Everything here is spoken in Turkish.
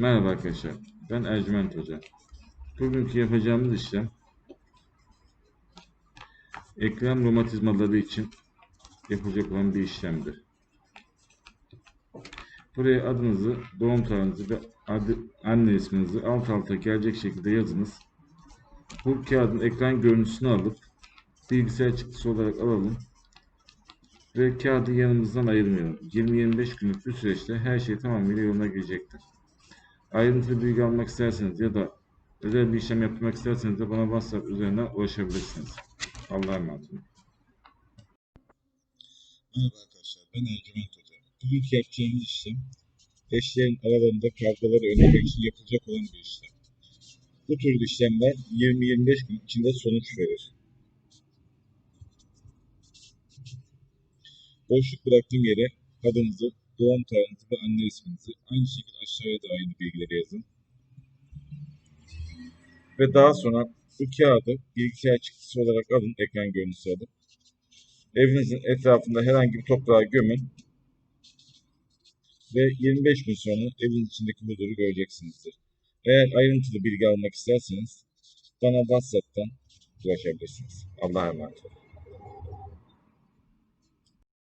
Merhaba arkadaşlar. Ben Ercüment Hoca. Bugünkü yapacağımız işlem eklem romatizmaları için yapılacak olan bir işlemdir. Buraya adınızı, doğum tarihinizi ve adı, anne isminizi alt alta gelecek şekilde yazınız. Bu kağıdın ekran görüntüsünü alıp bilgisayar çıktısı olarak alalım ve kağıdı yanımızdan ayırmayalım. 20-25 günlük bir süreçte her şey tamamıyla yoluna girecektir. Ayrıntılı bilgi almak isterseniz ya da özel bir işlem yapmak isterseniz de bana WhatsApp üzerinden ulaşabilirsiniz. Allah'a emanet olun. Merhaba arkadaşlar, ben Ercüment Hoca. Bugünkü yapacağımız işlem, eşlerin aralarında kavgaları önlemek için yapılacak olan bir işlem. Bu tür işlemler 20-25 gün içinde sonuç verir. Boşluk bıraktığım yere adınızı, doğum tarihinizi ve anne isminizi aynı şekilde aşağıya da aynı bilgileri yazın. Ve daha sonra bu kağıdı bilgisayar çıktısı olarak alın, ekran görüntüsü alıp evinizin etrafında herhangi bir toprağa gömün ve 25 gün sonra evin içindeki huzuru göreceksinizdir. Eğer ayrıntılı bilgi almak isterseniz bana WhatsApp'tan ulaşabilirsiniz. Allah'a emanet olun.